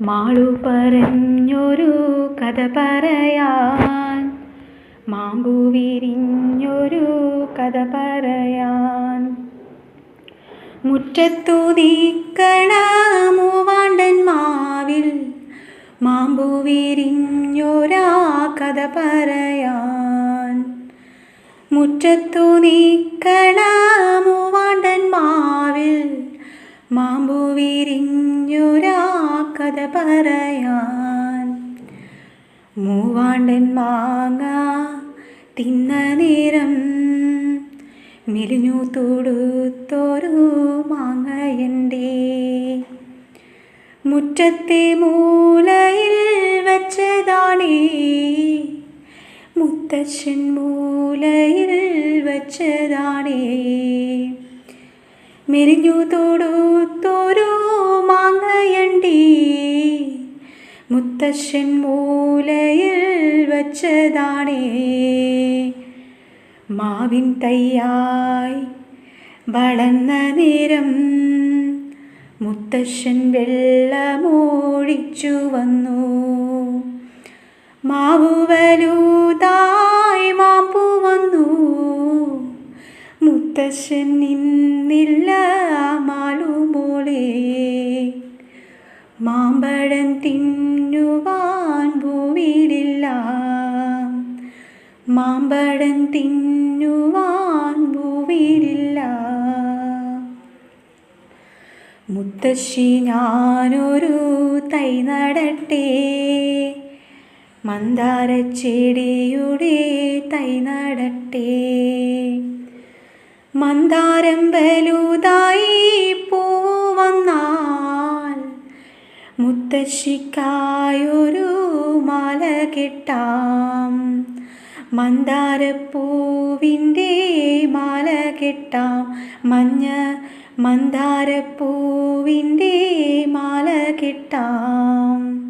മാളു പറഞ്ഞൊരു കഥ പറയാൻ. മാമ്പു വിരിഞ്ഞൊരു കഥ പറയാൻ. മുറ്റത്തു നീക്കണ മൂവാണ്ടൻ മാവിൽ മാമ്പു വിരിഞ്ഞൊരാ കഥ പറയാൻ. മുറ്റത്തു നീക്കണ കഥ പറയാൻ. മൂവാണ്ടൻ മാങ്ങ തിന്ന നേരം മെലിഞ്ഞു തൊടുത്തൊരു മാങ്ങയന്റെ മുറ്റത്തെ മൂലയിൽ വച്ചതാണേ. മുത്തശ്ശൻ മൂലയിൽ വച്ചതാണേ. മെലിഞ്ഞു തൊടുത്തൊരു മാങ്ങയണ്ടി. മുത്തശ്ശൻ മൂലയിൽ വച്ചതാണേ. മാവിൻ തയ്യായി വളർന്ന നേരം മുത്തശ്ശൻ വെള്ളമോഴിച്ചു വന്നു. മാവു മുത്തശ്ശൻ നിന്നില്ല മാളുമോളെ. മാമ്പഴം തിന്നുവാൻ ഭൂവിലില്ല മാമ്പഴം തിന്നുവാൻ ഭൂവിലില്ല മുത്തശ്ശി ഞാനൊരു തൈ നടട്ടെ. മന്ദാരച്ചെടിയുടെ തൈ നടട്ടെ. മന്ദാരം വലുതായി പൂവന്നാൽ മുത്തശ്ശിക്കായൊരു മാല കെട്ടാം. മന്ദാരപ്പൂവിന്റെ മാല കെട്ടാം. മഞ്ഞ മന്ദാരപ്പൂവിന്റെ മാല കെട്ടാം.